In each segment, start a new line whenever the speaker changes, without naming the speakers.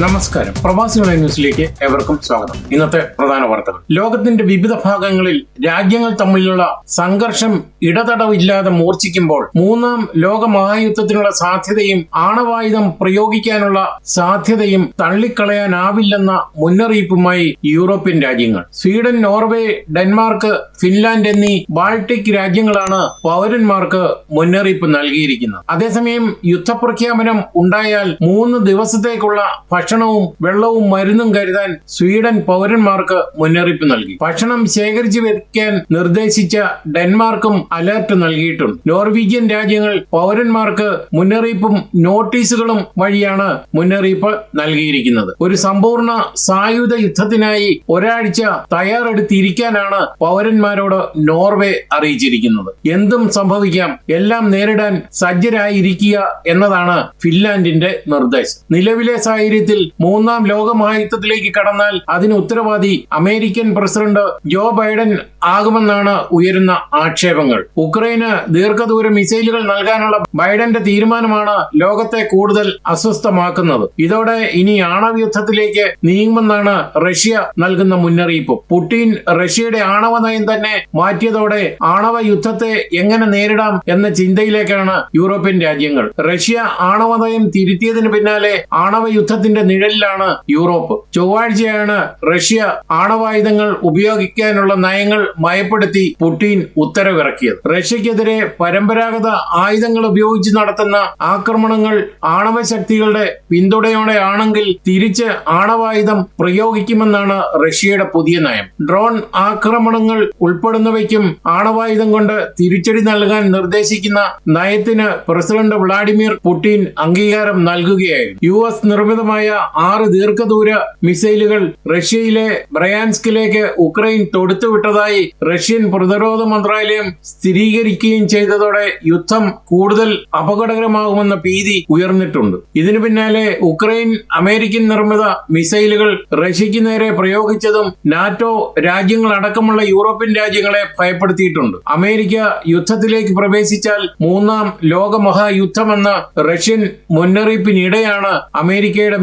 നമസ്കാരം. പ്രവാസി പ്രവാസികളെ ന്യൂസിലേക്ക് എവർക്കും സ്വാഗതം. ഇന്നത്തെ പ്രധാന വാർത്തകൾ. ലോകത്തിന്റെ വിവിധ ഭാഗങ്ങളിൽ രാജ്യങ്ങൾ തമ്മിലുള്ള സംഘർഷം ഇടതടവില്ലാതെ മൂർച്ഛിക്കുമ്പോൾ മൂന്നാം ലോക മഹായുദ്ധത്തിനുള്ള സാധ്യതയും ആണവായുധം പ്രയോഗിക്കാനുള്ള സാധ്യതയും തള്ളിക്കളയാനാവില്ലെന്ന മുന്നറിയിപ്പുമായി യൂറോപ്യൻ രാജ്യങ്ങൾ. സ്വീഡൻ നോർവേ ഡെൻമാർക്ക് ഫിൻലാൻഡ് എന്നീ ബാൾട്ടിക് രാജ്യങ്ങളാണ് പൗരന്മാർക്ക് മുന്നറിയിപ്പ് നൽകിയിരിക്കുന്നത്. അതേസമയം യുദ്ധപ്രഖ്യാപനം ഉണ്ടായാൽ മൂന്ന് ദിവസത്തേക്കുള്ള ഭക്ഷണവും വെള്ളവും മരുന്നും കരുതാൻ സ്വീഡൻ പൗരന്മാർക്ക് മുന്നറിയിപ്പ് നൽകി. ഭക്ഷണം ശേഖരിച്ചു വെക്കാൻ നിർദ്ദേശിച്ച ഡെൻമാർക്കും അലർട്ട് നൽകിയിട്ടുണ്ട്. നോർവീജിയൻ രാജ്യങ്ങൾ പൗരന്മാർക്ക് മുന്നറിയിപ്പും നോട്ടീസുകളും വഴിയാണ് മുന്നറിയിപ്പ് നൽകിയിരിക്കുന്നത്. ഒരു സമ്പൂർണ സായുധ യുദ്ധത്തിനായി ഒരാഴ്ച തയ്യാറെടുത്തിരിക്കാനാണ് പൗരന്മാരോട് നോർവേ അറിയിച്ചിരിക്കുന്നത്. എന്തും സംഭവിക്കാം എല്ലാം നേരിടാൻ സജ്ജരായിരിക്കുക എന്നതാണ് ഫിൻലാൻഡിന്റെ നിർദ്ദേശം. നിലവിലെ സാഹചര്യത്തിൽ മൂന്നാം ലോക മഹായുദ്ധത്തിലേക്ക് കടന്നാൽ അതിന് ഉത്തരവാദി അമേരിക്കൻ പ്രസിഡന്റ് ജോ ബൈഡൻ ആകുമെന്നാണ് ഉയരുന്ന ആക്ഷേപങ്ങൾ. ഉക്രൈന് ദീർഘദൂര മിസൈലുകൾ നൽകാനുള്ള ബൈഡന്റെ തീരുമാനമാണ് ലോകത്തെ കൂടുതൽ അസ്വസ്ഥമാക്കുന്നത്. ഇതോടെ ഇനി ആണവ യുദ്ധത്തിലേക്ക് നീങ്ങുമെന്നാണ് റഷ്യ നൽകുന്ന മുന്നറിയിപ്പ്. പുടിൻ റഷ്യയുടെ ആണവ നയം തന്നെ മാറ്റിയതോടെ ആണവ യുദ്ധത്തെ എങ്ങനെ നേരിടാം എന്ന ചിന്തയിലേക്കാണ് യൂറോപ്യൻ രാജ്യങ്ങൾ. റഷ്യ ആണവ നയം തിരുത്തിയതിന് പിന്നാലെ ആണവ യുദ്ധത്തിന്റെ നിഴലിലാണ് യൂറോപ്പ്. ചൊവ്വാഴ്ചയാണ് റഷ്യ ആണവായുധങ്ങൾ ഉപയോഗിക്കാനുള്ള നയങ്ങൾ മയപ്പെടുത്തി പുടിൻ ഉത്തരവിറക്കിയത്. റഷ്യക്കെതിരെ പരമ്പരാഗത ആയുധങ്ങൾ ഉപയോഗിച്ച് നടത്തുന്ന ആക്രമണങ്ങൾ ആണവ ശക്തികളുടെ പിന്തുണയോടെയാണെങ്കിൽ തിരിച്ച് ആണവായുധം പ്രയോഗിക്കുമെന്നാണ് റഷ്യയുടെ പുതിയ നയം. ഡ്രോൺ ആക്രമണങ്ങൾ ഉൾപ്പെടുന്നവയ്ക്കും ആണവായുധം കൊണ്ട് തിരിച്ചടി നൽകാൻ നിർദ്ദേശിക്കുന്ന നയത്തിന് പ്രസിഡന്റ് വ്ളാഡിമിർ പുടിൻ അംഗീകാരം നൽകുകയായിരുന്നു. യു എസ് നിർമ്മിതമായ ആറ് ദീർഘദൂര മിസൈലുകൾ റഷ്യയിലെ ബ്രയാൻസ്കിലേക്ക് ഉക്രൈൻ തൊടുത്തുവിട്ടതായി റഷ്യൻ പ്രതിരോധ മന്ത്രാലയം സ്ഥിരീകരിക്കുകയും ചെയ്തതോടെ യുദ്ധം കൂടുതൽ അപകടകരമാകുമെന്ന ഭീതി ഉയർന്നിട്ടുണ്ട്. ഇതിനു പിന്നാലെ ഉക്രൈൻ അമേരിക്കൻ നിർമ്മിത മിസൈലുകൾ റഷ്യയ്ക്ക് നേരെ പ്രയോഗിച്ചതും നാറ്റോ രാജ്യങ്ങളടക്കമുള്ള യൂറോപ്യൻ രാജ്യങ്ങളെ ഭയപ്പെടുത്തിയിട്ടുണ്ട്. അമേരിക്ക യുദ്ധത്തിലേക്ക് പ്രവേശിച്ചാൽ മൂന്നാം ലോകമഹായുദ്ധമെന്ന റഷ്യൻ മുന്നറിയിപ്പിനിടെയാണ് അമേരിക്കയുടെ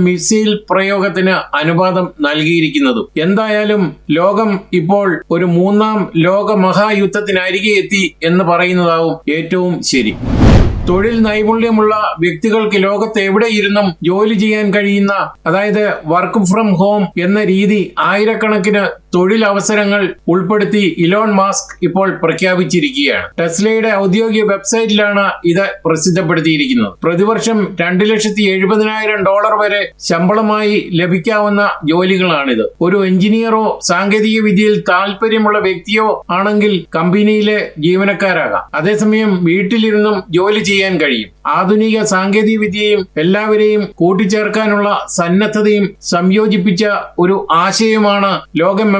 പ്രയോഗത്തിന് അനുവാദം നൽകിയിരിക്കുന്നത്. എന്തായാലും ലോകം ഇപ്പോൾ ഒരു മൂന്നാം ലോക മഹായുദ്ധത്തിനരികെ എത്തി എന്ന് പറയുന്നതാവും ഏറ്റവും ശരി. തൊഴിൽ നൈപുണ്യമുള്ള വ്യക്തികൾക്ക് ലോകത്ത് എവിടെയിരുന്നും ജോലി ചെയ്യാൻ കഴിയുന്ന അതായത് വർക്ക് ഫ്രം ഹോം എന്ന രീതി ആയിരക്കണക്കിന് തൊഴിലവസരങ്ങൾ ഉൾപ്പെടുത്തി ഇലോൺ മാസ്ക് ഇപ്പോൾ പ്രഖ്യാപിച്ചിരിക്കുകയാണ്. ടെസ്ലയുടെ ഔദ്യോഗിക വെബ്സൈറ്റിലാണ് ഇത് പ്രസിദ്ധപ്പെടുത്തിയിരിക്കുന്നത്. പ്രതിവർഷം രണ്ട് ലക്ഷത്തി എഴുപതിനായിരം ഡോളർ വരെ ശമ്പളമായി ലഭിക്കാവുന്ന ജോലികളാണിത്. ഒരു എഞ്ചിനീയറോ സാങ്കേതിക വിദ്യയിൽ താല്പര്യമുള്ള വ്യക്തിയോ ആണെങ്കിൽ കമ്പനിയിലെ ജീവനക്കാരാകാം. അതേസമയം വീട്ടിലിരുന്നും ജോലി ചെയ്യാൻ കഴിയും. ആധുനിക സാങ്കേതിക വിദ്യയും എല്ലാവരെയും കൂട്ടിച്ചേർക്കാനുള്ള സന്നദ്ധതയും സംയോജിപ്പിച്ച ഒരു ആശയമാണ്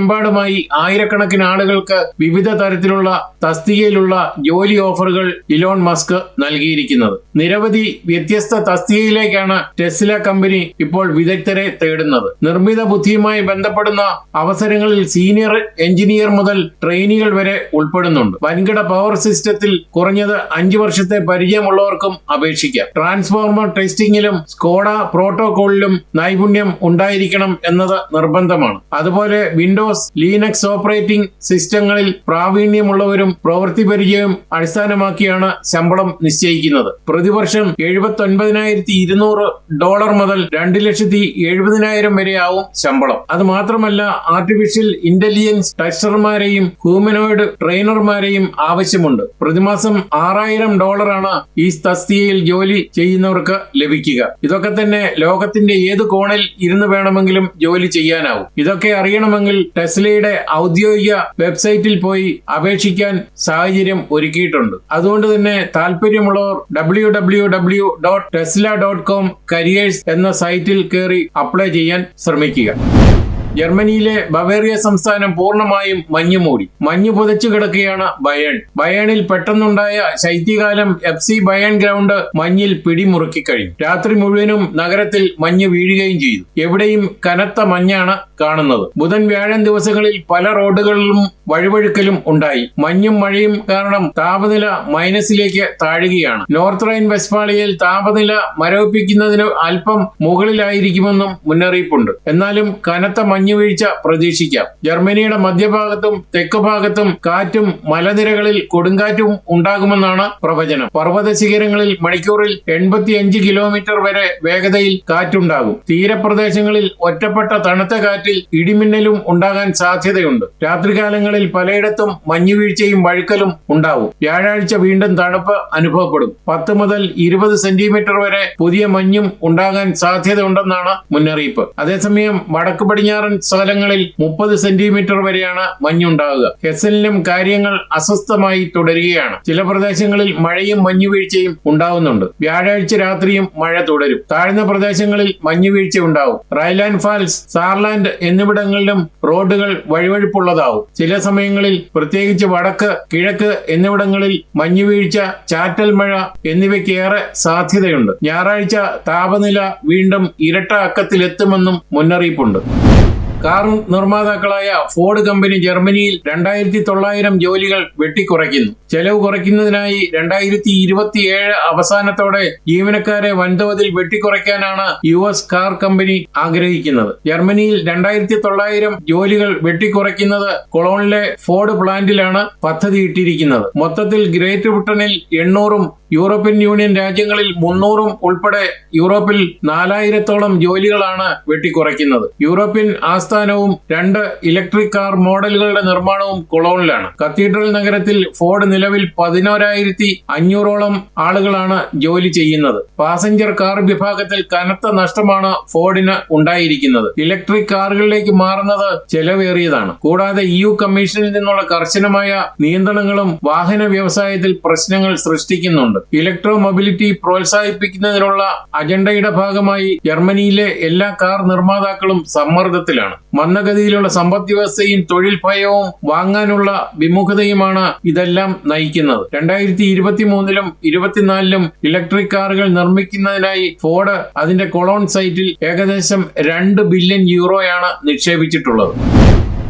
ലോകമെമ്പാടുമായി ആയിരക്കണക്കിന് ആളുകൾക്ക് വിവിധ തരത്തിലുള്ള തസ്തികയിലുള്ള ജോലി ഓഫറുകൾ ഇലോൺ മസ്ക് നൽകിയിരിക്കുന്നത്. നിരവധി വ്യത്യസ്ത തസ്തികയിലേക്കാണ് ടെസ്ല കമ്പനി ഇപ്പോൾ വിദഗ്ധരെ തേടുന്നത്. നിർമ്മിത ബുദ്ധിയുമായി ബന്ധപ്പെടുന്ന അവസരങ്ങളിൽ സീനിയർ എഞ്ചിനീയർ മുതൽ ട്രെയിനികൾ വരെ ഉൾപ്പെടുന്നുണ്ട്. വൻകിട പവർ സിസ്റ്റത്തിൽ കുറഞ്ഞത് അഞ്ചു വർഷത്തെ പരിചയമുള്ളവർക്കും അപേക്ഷിക്കാം. ട്രാൻസ്ഫോർമർ ടെസ്റ്റിംഗിലും സ്കോഡ പ്രോട്ടോകോളിലും നൈപുണ്യം ഉണ്ടായിരിക്കണം എന്നത് നിർബന്ധമാണ്. അതുപോലെ വിൻഡോസ് ലീനക്സ് ഓപ്പറേറ്റിംഗ് സിസ്റ്റങ്ങളിൽ പ്രാവീണ്യമുള്ളവരും പ്രവൃത്തി പരിചയവും അടിസ്ഥാനമാക്കിയാണ് ശമ്പളം നിശ്ചയിക്കുന്നത്. പ്രതിവർഷം എഴുപത്തി ഒൻപതിനായിരത്തി ഇരുന്നൂറ് ഡോളർ മുതൽ രണ്ട് ലക്ഷത്തി എഴുപതിനായിരം വരെയാവും ശമ്പളം. അത് മാത്രമല്ല ആർട്ടിഫിഷ്യൽ ഇന്റലിജൻസ് ടെസ്റ്റർമാരെയും ഹ്യൂമനോയിഡ് ട്രെയിനർമാരെയും ആവശ്യമുണ്ട്. പ്രതിമാസം ആറായിരം ഡോളറാണ് ഈ തസ്തികയിൽ ജോലി ചെയ്യുന്നവർക്ക് ലഭിക്കുക. ഇതൊക്കെ തന്നെ ലോകത്തിന്റെ ഏത് കോണിൽ ഇരുന്ന് വേണമെങ്കിലും ജോലി ചെയ്യാനാവും. ഇതൊക്കെ അറിയണമെങ്കിൽ ടെസ്ലയുടെ ഔദ്യോഗിക വെബ്സൈറ്റിൽ പോയി അപേക്ഷിക്കാൻ സാഹചര്യം ഒരുക്കിയിട്ടുണ്ട്. അതുകൊണ്ട് തന്നെ താല്പര്യമുള്ളവർ W W W dot Tesla dot com careers എന്ന സൈറ്റിൽ കയറി അപ്ലൈ ചെയ്യാൻ ശ്രമിക്കുക. ജർമ്മനിയിലെ ബവേറിയ സംസ്ഥാനം പൂർണമായും മഞ്ഞു മൂടി മഞ്ഞു പുതച്ചു കിടക്കുകയാണ് ബയേൺ. ബയേണിൽ പെട്ടെന്നുണ്ടായ ശൈത്യകാലം എഫ് സി ബയേൺ ഗ്രൗണ്ട് മഞ്ഞിൽ പിടിമുറുക്കി കഴിഞ്ഞു. രാത്രി മുഴുവനും നഗരത്തിൽ മഞ്ഞ് വീഴുകയും ചെയ്തു. എവിടെയും കനത്ത മഞ്ഞാണ് കാണുന്നത്. ബുധൻ വ്യാഴം ദിവസങ്ങളിൽ പല റോഡുകളിലും വഴുവഴുക്കലും ഉണ്ടായി. മഞ്ഞും മഴയും കാരണം താപനില മൈനസിലേക്ക് താഴുകയാണ്. നോർത്ത് റൈൻ വെസ്റ്റ്ഫാളിയയിൽ താപനില മരവിപ്പിക്കുന്നതിന് അല്പം മുകളിലായിരിക്കുമെന്നും മുന്നറിയിപ്പുണ്ട്. എന്നാലും കനത്ത മഞ്ഞുവീഴ്ച പ്രതീക്ഷിക്കാം. ജർമ്മനിയുടെ മധ്യഭാഗത്തും തെക്ക് ഭാഗത്തും കാറ്റും മലനിരകളിൽ കൊടുങ്കാറ്റും ഉണ്ടാകുമെന്നാണ് പ്രവചനം. പർവത ശിഖരങ്ങളിൽ മണിക്കൂറിൽ എൺപത്തിയഞ്ച് കിലോമീറ്റർ വരെ വേഗതയിൽ കാറ്റുണ്ടാകും. തീരപ്രദേശങ്ങളിൽ ഒറ്റപ്പെട്ട തണുത്ത കാറ്റിൽ ഇടിമിന്നലും ഉണ്ടാകാൻ സാധ്യതയുണ്ട്. രാത്രികാലങ്ങളിൽ പലയിടത്തും മഞ്ഞുവീഴ്ചയും വഴുക്കലും ഉണ്ടാവും. വ്യാഴാഴ്ച വീണ്ടും തണുപ്പ് അനുഭവപ്പെടും. പത്ത് മുതൽ ഇരുപത് സെന്റിമീറ്റർ വരെ പുതിയ മഞ്ഞും ഉണ്ടാകാൻ സാധ്യതയുണ്ടെന്നാണ് മുന്നറിയിപ്പ്. അതേസമയം വടക്ക് പടിഞ്ഞാറൻ സ്ഥലങ്ങളിൽ മുപ്പത് സെന്റിമീറ്റർ വരെയാണ് മഞ്ഞുണ്ടാകുക. ഹെസലിലും കാര്യങ്ങൾ അസ്വസ്ഥമായി തുടരുകയാണ്. ചില പ്രദേശങ്ങളിൽ മഴയും മഞ്ഞുവീഴ്ചയും ഉണ്ടാവുന്നുണ്ട്. വ്യാഴാഴ്ച രാത്രിയും മഴ തുടരും. താഴ്ന്ന പ്രദേശങ്ങളിൽ മഞ്ഞുവീഴ്ച ഉണ്ടാവും. റൈലാൻഡ് ഫാൽസ് സാർലാൻഡ് എന്നിവിടങ്ങളിലും റോഡുകൾ വഴുവഴുപ്പുള്ളതാവും. ചില സമയങ്ങളിൽ പ്രത്യേകിച്ച് വടക്ക് കിഴക്ക് എന്നിവിടങ്ങളിൽ മഞ്ഞുവീഴ്ച ചാറ്റൽ മഴ എന്നിവയ്ക്ക് ഏറെ സാധ്യതയുണ്ട്. ഞായറാഴ്ച താപനില വീണ്ടും ഇരട്ട അക്കത്തിലെത്തുമെന്നും മുന്നറിയിപ്പുണ്ട്. കാർ നിർമ്മാതാക്കളായ ഫോർഡ് കമ്പനി ജർമ്മനിയിൽ രണ്ടായിരത്തി തൊള്ളായിരം ജോലികൾ വെട്ടിക്കുറയ്ക്കുന്നു. ചെലവ് കുറയ്ക്കുന്നതിനായി രണ്ടായിരത്തി ഇരുപത്തിയേഴ് അവസാനത്തോടെ ജീവനക്കാരെ വൻതോതിൽ വെട്ടിക്കുറയ്ക്കാനാണ് യു എസ് കാർ കമ്പനി ആഗ്രഹിക്കുന്നത്. ജർമ്മനിയിൽ രണ്ടായിരത്തി തൊള്ളായിരം ജോലികൾ വെട്ടിക്കുറയ്ക്കുന്നത് കൊളോണിലെ ഫോർഡ് പ്ലാന്റിലാണ് പദ്ധതിയിട്ടിരിക്കുന്നത്. മൊത്തത്തിൽ ഗ്രേറ്റ് ബ്രിട്ടനിൽ എണ്ണൂറും യൂറോപ്യൻ യൂണിയൻ രാജ്യങ്ങളിൽ മുന്നൂറും ഉൾപ്പെടെ യൂറോപ്പിൽ നാലായിരത്തോളം ജോലികളാണ് വെട്ടിക്കുറയ്ക്കുന്നത്. യൂറോപ്യൻ ആസ്ഥാനവും രണ്ട് ഇലക്ട്രിക് കാർ മോഡലുകളുടെ നിർമ്മാണവും കൊളോണിലാണ്. കത്തീഡ്രൽ നഗരത്തിൽ ഫോർഡ് നിലവിൽ പതിനോരായിരത്തി അഞ്ഞൂറോളം ആളുകളാണ് ജോലി ചെയ്യുന്നത്. പാസഞ്ചർ കാർ വിഭാഗത്തിൽ കനത്ത നഷ്ടമാണ് ഫോർഡിന് ഉണ്ടായിരിക്കുന്നത്. ഇലക്ട്രിക് കാറുകളിലേക്ക് മാറുന്നത് ചെലവേറിയതാണ്. കൂടാതെ യു കമ്മീഷനിൽ നിന്നുള്ള കർശനമായ നിയന്ത്രണങ്ങളും വാഹന വ്യവസായത്തിൽ പ്രശ്നങ്ങൾ സൃഷ്ടിക്കുന്നുണ്ട്. ഇലക്ട്രോ മൊബിലിറ്റി പ്രോത്സാഹിപ്പിക്കുന്നതിനുള്ള അജണ്ടയുടെ ഭാഗമായി ജർമ്മനിയിലെ എല്ലാ കാർ നിർമ്മാതാക്കളും സമ്മർദ്ദത്തിലാണ്. മന്ദഗതിയിലുള്ള സമ്പദ് വ്യവസ്ഥയും തൊഴിൽ ഭയവും വാങ്ങാനുള്ള വിമുഖതയുമാണ് ഇതെല്ലാം നയിക്കുന്നത്. രണ്ടായിരത്തി ഇരുപത്തി മൂന്നിലും ഇരുപത്തിനാലിലും ഇലക്ട്രിക് കാറുകൾ നിർമ്മിക്കുന്നതിനായി ഫോർഡ് അതിന്റെ കൊളോൺ സൈറ്റിൽ ഏകദേശം രണ്ട് ബില്യൺ യൂറോയാണ് നിക്ഷേപിച്ചിട്ടുള്ളത്.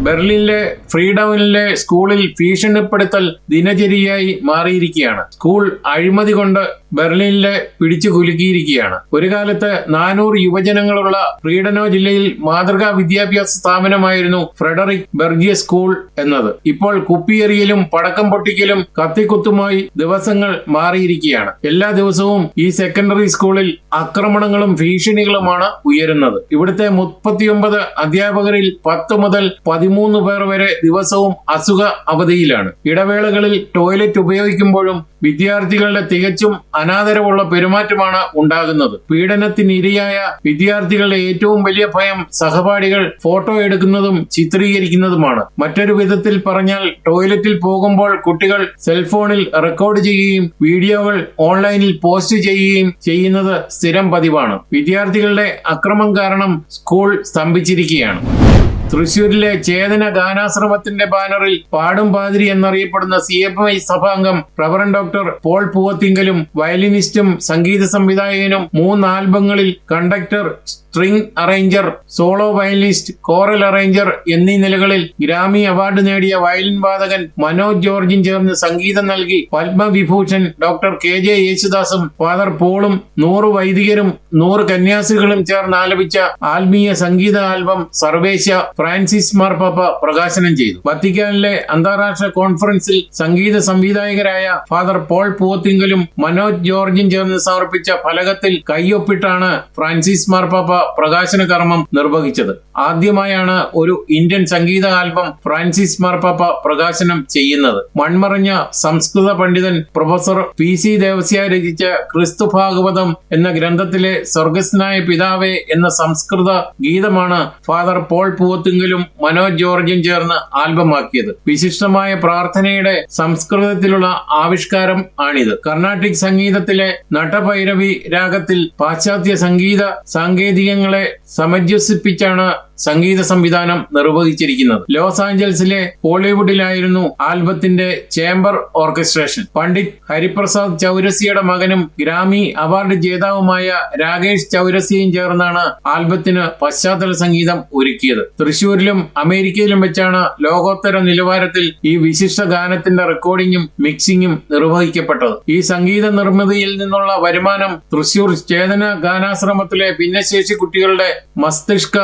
ബെർലിനിലെ ഫ്രീഡമിലെ സ്കൂളിൽ ഭീഷണിപ്പെടുത്തൽ ദിനചര്യയായി മാറിയിരിക്കുകയാണ്. സ്കൂൾ അഴിമതി കൊണ്ട് ബെർലിനിലെ പിടിച്ചു കുലുക്കിയിരിക്കുകയാണ്. ഒരു കാലത്ത് നാനൂറ് യുവജനങ്ങളുള്ള ഫ്രീഡനോ ജില്ലയിൽ മാതൃകാ വിദ്യാഭ്യാസ സ്ഥാപനമായിരുന്നു ഫ്രെഡറിക് ബെർജിയ സ്കൂൾ എന്നത്. ഇപ്പോൾ കുപ്പിയെറിയലും പടക്കം പൊട്ടിക്കലും കത്തിക്കുത്തുമായി ദിവസങ്ങൾ മാറിയിരിക്കുകയാണ്. എല്ലാ ദിവസവും ഈ സെക്കൻഡറി സ്കൂളിൽ ആക്രമണങ്ങളും ഭീഷണികളുമാണ് ഉയരുന്നത്. ഇവിടുത്തെ മുപ്പത്തിയൊമ്പത് അധ്യാപകരിൽ പത്ത് മുതൽ പതിമൂന്ന് പേർ വരെ ദിവസവും അസുഖ അവധിയിലാണ്. ഇടവേളകളിൽ ടോയ്ലറ്റ് ഉപയോഗിക്കുമ്പോഴും വിദ്യാർത്ഥികളുടെ തികച്ചും അനാദരവുള്ള പെരുമാറ്റമാണ് ഉണ്ടാകുന്നത്. പീഡനത്തിനിരയായ വിദ്യാർത്ഥികളുടെ ഏറ്റവും വലിയ ഭയം സഹപാഠികൾ ഫോട്ടോ എടുക്കുന്നതും ചിത്രീകരിക്കുന്നതുമാണ്. മറ്റൊരു വിധത്തിൽ പറഞ്ഞാൽ ടോയ്ലറ്റിൽ പോകുമ്പോൾ കുട്ടികൾ സെൽഫോണിൽ റെക്കോർഡ് ചെയ്യുകയും വീഡിയോകൾ ഓൺലൈനിൽ പോസ്റ്റ് ചെയ്യുകയും ചെയ്യുന്നത് സ്ഥിരം പതിവാണ്. വിദ്യാർത്ഥികളുടെ അക്രമം കാരണം സ്കൂൾ സ്തംഭിച്ചിരിക്കുകയാണ്. തൃശൂരിലെ ചേതന ഗാനാശ്രമത്തിന്റെ ബാനറിൽ പാടും പാതിരി എന്നറിയപ്പെടുന്ന സി എഫ് ഐ സഭാംഗം റവറൻ ഡോക്ടർ പോൾ പൂവത്തിങ്കലും വയലിനിസ്റ്റും സംഗീത സംവിധായകനും മൂന്ന് ആൽബങ്ങളിൽ conductor string arranger solo violinist choral arranger എന്നീ നിലകളിൽ ഗ്രാമി അവാർഡ് നേടിയ വയലിൻ വാദകൻ മനോജ് ജോർജും ചേർന്ന് സംഗീതം നൽകി പത്മവിഭൂഷൺ ഡോക്ടർ കെ ജെ യേശുദാസും ഫാദർ പോളും നൂറ് വൈദികരും നൂറ് കന്യാസികളും ചേർന്ന് ആലപിച്ച ആത്മീയ സംഗീത ആൽബം സർവേശ ഫ്രാൻസിസ് മാർപ്പാപ്പ പ്രകാശനം ചെയ്തു. വത്തിക്കാനിലെ അന്താരാഷ്ട്ര കോൺഫറൻസിൽ സംഗീത സംവിധായകരായ ഫാദർ പോൾ പൂവത്തിങ്കലും മനോജ് ജോർജും ചേർന്ന് സമർപ്പിച്ച ഫലകത്തിൽ കൈയൊപ്പിട്ടാണ് ഫ്രാൻസിസ് മാർപ്പാപ്പ പ്രകാശന കർമ്മം നിർവഹിച്ചത്. ആദ്യമായാണ് ഒരു ഇന്ത്യൻ സംഗീത ആൽബം ഫ്രാൻസിസ് മാർപ്പാപ്പ പ്രകാശനം ചെയ്യുന്നത്. മൺമറഞ്ഞ സംസ്കൃത പണ്ഡിതൻ പ്രൊഫസർ പി സി ദേവസ്യ രചിച്ച ക്രിസ്തു ഭാഗവതം എന്ന ഗ്രന്ഥത്തിലെ സ്വർഗസ്നായ പിതാവേ എന്ന സംസ്കൃത ഗീതമാണ് ഫാദർ പോൾ പൂവത്തുങ്കലും മനോജ് ജോർജും ചേർന്ന് ആൽബമാക്കിയത്. വിശിഷ്ടമായ പ്രാർത്ഥനയുടെ സംസ്കൃതത്തിലുള്ള ആവിഷ്കാരം ആണിത്. കർണാട്ടിക് സംഗീതത്തിലെ നട്ടഭൈരവി രാഗത്തിൽ പാശ്ചാത്യ സംഗീത സാങ്കേതികങ്ങളെ സമഞ്ജസിപ്പിച്ചാണ് സംഗീത സംവിധാനം നിർവഹിച്ചിരിക്കുന്നത്. ലോസ് ആഞ്ചൽസിലെ ഹോളിവുഡിലായിരുന്നു ആൽബത്തിന്റെ ചേംബർ ഓർക്കസ്ട്രേഷൻ. പണ്ഡിറ്റ് ഹരിപ്രസാദ് ചൗരസിയുടെ മകനും ഗ്രാമി അവാർഡ് ജേതാവുമായ രാകേഷ് ചൗരസിയും ചേർന്നാണ് ആൽബത്തിന് പശ്ചാത്തല സംഗീതം ഒരുക്കിയത്. തൃശൂരിലും അമേരിക്കയിലും വെച്ചാണ് ലോകോത്തര നിലവാരത്തിൽ ഈ വിശിഷ്ട ഗാനത്തിന്റെ റെക്കോർഡിംഗും മിക്സിംഗും നിർവഹിക്കപ്പെട്ടത്. ഈ സംഗീത നിർമ്മിതിയിൽ നിന്നുള്ള വരുമാനം തൃശൂർ ചേതന ഗാനാശ്രമത്തിലെ ഭിന്നശേഷി കുട്ടികളുടെ മസ്തിഷ്ക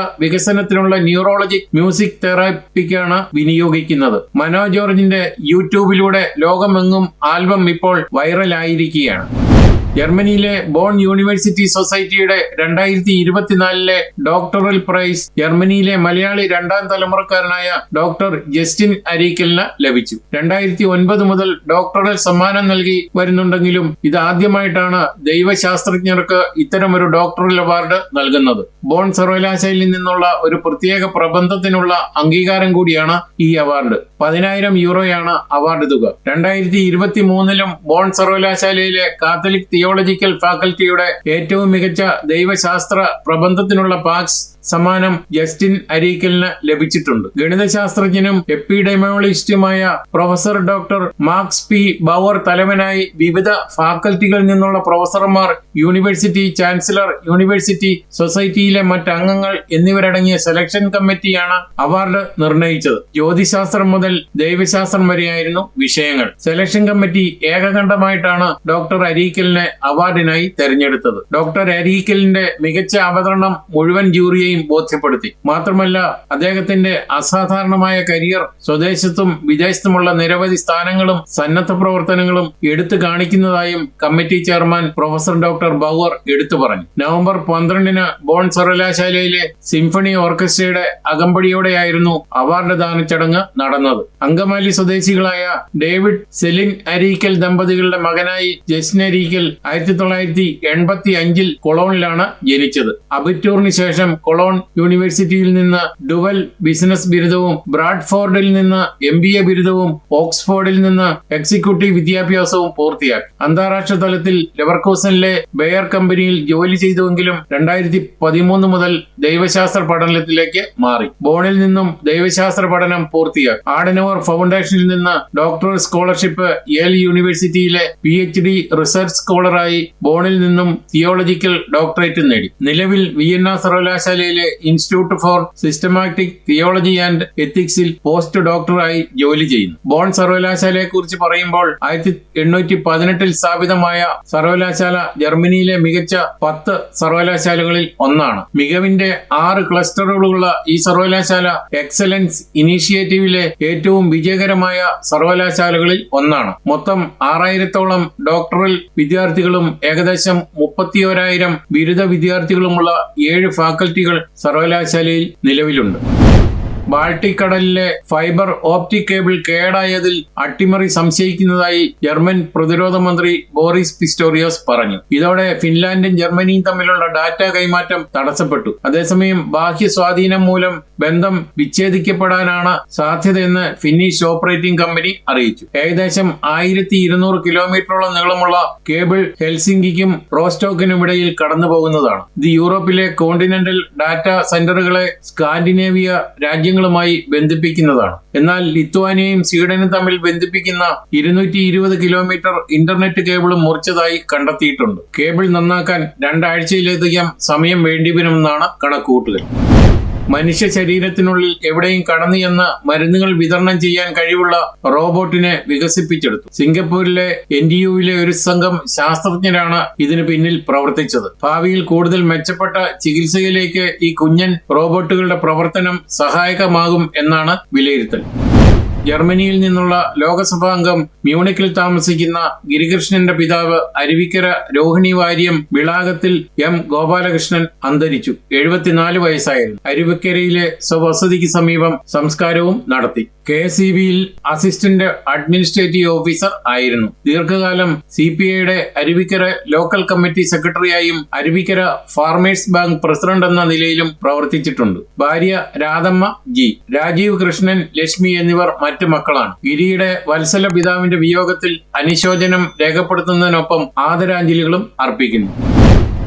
വികസനത്തിനുള്ള ന്യൂറോളജിക് മ്യൂസിക് തെറാപ്പിക്കാണ് വിനിയോഗിക്കുന്നത്. മനോ ജോർജിന്റെ യൂട്യൂബിലൂടെ ലോകമെങ്ങും ആൽബം ഇപ്പോൾ വൈറലായിരിക്കുകയാണ്. ജർമ്മനിയിലെ ബോൺ യൂണിവേഴ്സിറ്റി സൊസൈറ്റിയുടെ രണ്ടായിരത്തി ഇരുപത്തിനാലിലെ ഡോക്ടറൽ പ്രൈസ് ജർമ്മനിയിലെ മലയാളി രണ്ടാം തലമുറക്കാരനായ ഡോക്ടർ ജസ്റ്റിൻ അരീക്കലിന് ലഭിച്ചു. രണ്ടായിരത്തി ഒൻപത് മുതൽ ഡോക്ടറൽ സമ്മാനം നൽകി വരുന്നുണ്ടെങ്കിലും ഇത് ആദ്യമായിട്ടാണ് ദൈവശാസ്ത്രജ്ഞർക്ക് ഇത്തരമൊരു ഡോക്ടറൽ അവാർഡ് നൽകുന്നത്. ബോൺ സർവകലാശാലയിൽ നിന്നുള്ള ഒരു പ്രത്യേക പ്രബന്ധത്തിനുള്ള അംഗീകാരം കൂടിയാണ് ഈ അവാർഡ്. പതിനായിരം യൂറോയാണ് അവാർഡ് തുക. രണ്ടായിരത്തി ഇരുപത്തി മൂന്നിലും ബോൺ സർവകലാശാലയിലെ കാത്തലിക് തിയോളജിക്കൽ ഫാക്കൽറ്റിയുടെ ഏറ്റവും മികച്ച ദൈവശാസ്ത്ര പ്രബന്ധത്തിനുള്ള പാക്സ് സമ്മാനം ജസ്റ്റിൻ അരീക്കലിന് ലഭിച്ചിട്ടുണ്ട്. ഗണിതശാസ്ത്രജ്ഞനും എപ്പിഡെമോളജിസ്റ്റുമായ professor doctor Marx P. Baur തലവനായി വിവിധ ഫാക്കൽറ്റികളിൽ നിന്നുള്ള പ്രൊഫസർമാർ യൂണിവേഴ്സിറ്റി ചാൻസലർ യൂണിവേഴ്സിറ്റി സൊസൈറ്റിയിലെ മറ്റ് അംഗങ്ങൾ എന്നിവരടങ്ങിയ സെലക്ഷൻ കമ്മിറ്റിയാണ് അവാർഡ് നിർണയിച്ചത്. ജ്യോതിശാസ്ത്രം മുതൽ ദൈവശാസ്ത്രം വരെയായിരുന്നു വിഷയങ്ങൾ. സെലക്ഷൻ കമ്മിറ്റി ഏകകണ്ഠമായിട്ടാണ് ഡോക്ടർ അരീക്കലിനെ അവാർഡിനായി തെരഞ്ഞെടുത്തത്. ഡോക്ടർ അരീക്കലിന്റെ മികച്ച അവതരണം മുഴുവൻ ജൂറിയെയും ബോധ്യപ്പെടുത്തി. മാത്രമല്ല അദ്ദേഹത്തിന്റെ അസാധാരണമായ കരിയർ സ്വദേശത്തും വിദേശത്തുമുള്ള നിരവധി സ്ഥാനങ്ങളും സന്നദ്ധ പ്രവർത്തനങ്ങളും എടുത്തു കാണിക്കുന്നതായും committee chairman professor doctor Bauer എടുത്തു പറഞ്ഞു. നവംബർ പന്ത്രണ്ടിന് ബോൺ സർവകലാശാലയിലെ സിംഫണി ഓർക്കസ്ട്രയുടെ അകമ്പടിയോടെയായിരുന്നു അവാർഡ് ദാന ചടങ്ങ് നടന്നത്. അങ്കമാലി സ്വദേശികളായ ഡേവിഡ് സെലിൻ അരീക്കൽ ദമ്പതികളുടെ മകനായി ജസ്റ്റിൻ അരീക്കൽ ആയിരത്തി തൊള്ളായിരത്തി എൺപത്തി അഞ്ചിൽ കൊളോണിലാണ് ജനിച്ചത്. അബിറ്റൂറിന് ശേഷം കൊളോൺ യൂണിവേഴ്സിറ്റിയിൽ നിന്ന് ഡുവൽ ബിസിനസ് ബിരുദവും ബ്രാഡ്ഫോർഡിൽ നിന്ന് എം ബി എ ബിരുദവും ഓക്സ്ഫോർഡിൽ നിന്ന് എക്സിക്യൂട്ടീവ് വിദ്യാഭ്യാസവും പൂർത്തിയാക്കി. അന്താരാഷ്ട്ര തലത്തിൽ ലെവർക്കൂസനിലെ ബെയർ കമ്പനിയിൽ ജോലി ചെയ്തുവെങ്കിലും രണ്ടായിരത്തി പതിമൂന്ന് മുതൽ ദൈവശാസ്ത്ര പഠനത്തിലേക്ക് മാറി. ബോണിൽ നിന്നും ദൈവശാസ്ത്ര പഠനം പൂർത്തിയാക്കി. ആഡനോർ ഫൗണ്ടേഷനിൽ നിന്ന് ഡോക്ടർ സ്കോളർഷിപ്പ് യേൽ യൂണിവേഴ്സിറ്റിയിലെ പി എച്ച് ഡി റിസർച്ച് സ്കോളറായി ബോണിൽ നിന്നും തിയോളജിക്കൽ ഡോക്ടറേറ്റ് നേടി. നിലവിൽ വിയന്ന സർവകലാശാലയിലെ institute for systematic theology and എത്തിക്സിൽ post ഡോക്ടറായി ജോലി ചെയ്യുന്നു. ബോൺ സർവകലാശാലയെ കുറിച്ച് പറയുമ്പോൾ ആയിരത്തി എണ്ണൂറ്റി പതിനെട്ടിൽ സ്ഥാപിതമായ സർവകലാശാല ജർമ്മനിയിലെ മികച്ച പത്ത് സർവകലാശാലകളിൽ ഒന്നാണ്. മികവിന്റെ ആറ് ക്ലസ്റ്ററുകളുള്ള ഈ സർവകലാശാല എക്സലൻസ് ഇനീഷ്യേറ്റീവിലെ ഏറ്റവും വിജയകരമായ സർവകലാശാലകളിൽ ഒന്നാണ്. മൊത്തം ആറായിരത്തോളം ഡോക്ടറൽ വിദ്യാർത്ഥികളും ഏകദേശം മുപ്പത്തിയോരായിരം ബിരുദ വിദ്യാർത്ഥികളുമുള്ള ഏഴ് ഫാക്കൽറ്റികൾ സർവകലാശാലയിൽ നിലവിലുണ്ട്. ബാൾട്ടിക് കടലിലെ ഫൈബർ ഓപ്റ്റിക് കേബിൾ കേടായതിൽ അട്ടിമറി സംശയിക്കുന്നതായി ജർമ്മൻ പ്രതിരോധ മന്ത്രി ബോറിസ് പിസ്റ്റോറിയോസ് പറഞ്ഞു. ഇതോടെ ഫിൻലാൻഡും ജർമ്മനിയും തമ്മിലുള്ള ഡാറ്റ കൈമാറ്റം തടസ്സപ്പെട്ടു. അതേസമയം ബാഹ്യ സ്വാധീനം മൂലം ബന്ധം വിച്ഛേദിക്കപ്പെടാനാണ് സാധ്യതയെന്ന് ഫിന്നിഷ് ഓപ്പറേറ്റിംഗ് കമ്പനി അറിയിച്ചു. ഏകദേശം ആയിരത്തി ഇരുന്നൂറ് കിലോമീറ്ററോളം നീളമുള്ള കേബിൾ ഹെൽസിംഗിക്കും റോസ്റ്റോക്കിനും ഇടയിൽ കടന്നു പോകുന്നതാണ് ഇത് യൂറോപ്പിലെ കോണ്ടിനെന്റൽ ഡാറ്റ സെന്ററുകളെ സ്കാൻഡിനേവിയ രാജ്യങ്ങളുമായി ബന്ധിപ്പിക്കുന്നതാണ്. എന്നാൽ ലിത്വാനിയയും സ്വീഡനും തമ്മിൽ ബന്ധിപ്പിക്കുന്ന ഇരുന്നൂറ്റി ഇരുപത് കിലോമീറ്റർ ഇന്റർനെറ്റ് കേബിളും മുറിച്ചതായി കണ്ടെത്തിയിട്ടുണ്ട്. കേബിൾ നന്നാക്കാൻ രണ്ടാഴ്ചയിലധികം സമയം വേണ്ടിവരുമെന്നാണ് കണക്കുകൂട്ടൽ. മനുഷ്യ ശരീരത്തിനുള്ളിൽ എവിടെയും കടന്നു ചെന്ന് മരുന്നുകൾ വിതരണം ചെയ്യാൻ കഴിവുള്ള റോബോട്ടിനെ വികസിപ്പിച്ചെടുത്തു. സിംഗപ്പൂരിലെ എൻ ഡി ഒരു സംഘം ശാസ്ത്രജ്ഞരാണ് ഇതിന് പിന്നിൽ പ്രവർത്തിച്ചത്. ഭാവിയിൽ കൂടുതൽ മെച്ചപ്പെട്ട ചികിത്സയിലേക്ക് ഈ കുഞ്ഞൻ റോബോട്ടുകളുടെ പ്രവർത്തനം സഹായകമാകും എന്നാണ് വിലയിരുത്തൽ. ജർമ്മനിയിൽ നിന്നുള്ള ലോകസഭാ അംഗം മ്യൂണിക്കിൽ താമസിക്കുന്ന ഗിരികൃഷ്ണന്റെ പിതാവ് അരുവിക്കര രോഹിണി വാര്യം വിളാകത്തിൽ എം ഗോപാലകൃഷ്ണൻ അന്തരിച്ചു. എഴുപത്തിനാല് വയസ്സായിരുന്നു. അരുവിക്കരയിലെ സ്വവസതിക്ക് സമീപം സംസ്കാരവും നടത്തി. കെ ഇ ബിയിൽ അസിസ്റ്റന്റ് അഡ്മിനിസ്ട്രേറ്റീവ് ഓഫീസർ ആയിരുന്നു. ദീർഘകാലം സി പി ഐയുടെ അരുവിക്കര ലോക്കൽ കമ്മിറ്റി സെക്രട്ടറിയായും അരുവിക്കര ഫാർമേഴ്സ് ബാങ്ക് പ്രസിഡന്റ് എന്ന നിലയിലും പ്രവർത്തിച്ചിട്ടുണ്ട്. ഭാര്യ രാധമ്മ ജി രാജീവ് കൃഷ്ണൻ ലക്ഷ്മി എന്നിവർ മറ്റു മക്കളാണ്. ഗിരിയുടെ വത്സല പിതാവിന്റെ വിയോഗത്തിൽ അനുശോചനം രേഖപ്പെടുത്തുന്നതിനൊപ്പം ആദരാഞ്ജലികളും അർപ്പിക്കുന്നു.